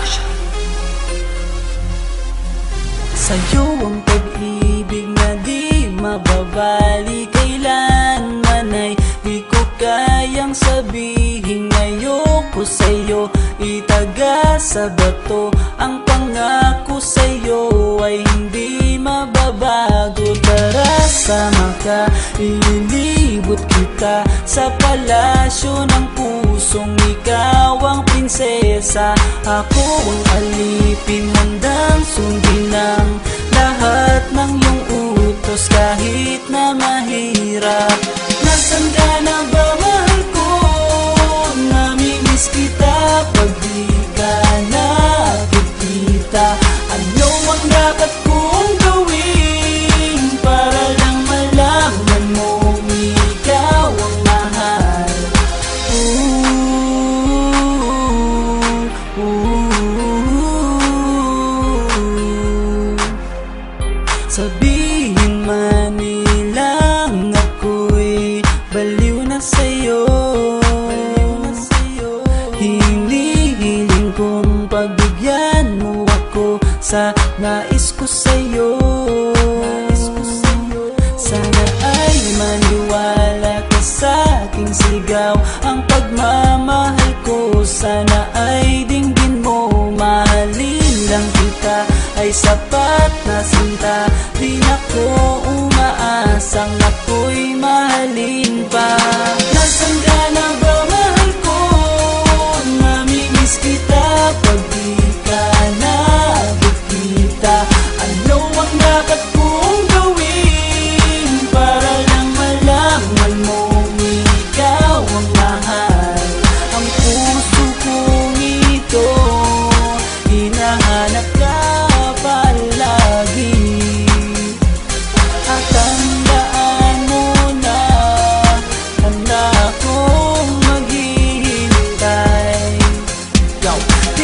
Production. Sa'yo ang pag-ibig na di mababali. Kailanman ay di ko kayang sabihin Ayoko sa'yo. Itaga sa bato Ang pangako sa'yo ay hindi mababago. Tara sama ka, ililibot kita Sa palasyo ng pusong ikaw ang prinsesa. Ako ang alipin mandang sundin ng lahat ng iyong utos Kahit na mahirap Sabihin man nilang ako'y baliw na sa'yo. Hinihiling kong pagbigyan mo ako sa nais ko sa'yo. Sana ay maniwala ka sa aking sigaw. Ang ako'y mahalin pa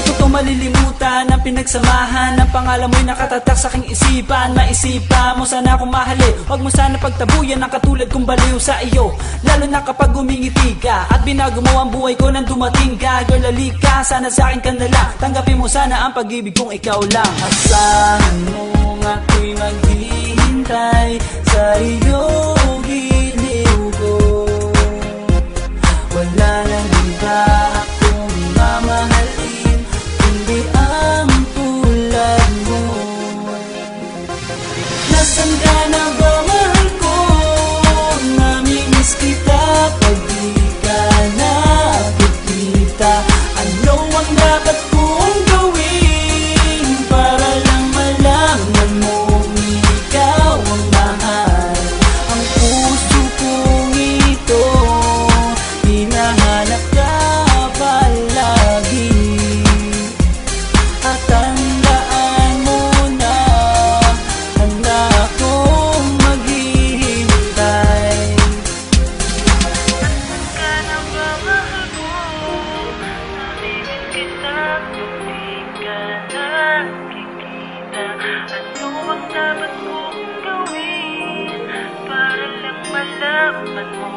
ko to malilimutan Ang pinagsamahan. Ang pangalan mo'y nakatatak sa aking isipan. Maisipan mo sana akong mahali Huwag mo sana pagtabuyan Ang katulad kong baliw sa iyo. Lalo na kapag umingiti ka At binago mo ang buhay ko nang dumating ka. Girl, alika, sana sa akin ka na Tanggapin mo sana ang pag-ibig kong ikaw lang. Asahan mo ako'y maghihintay Sa iyong dapat dapat kong gawin Para lang malaman mahal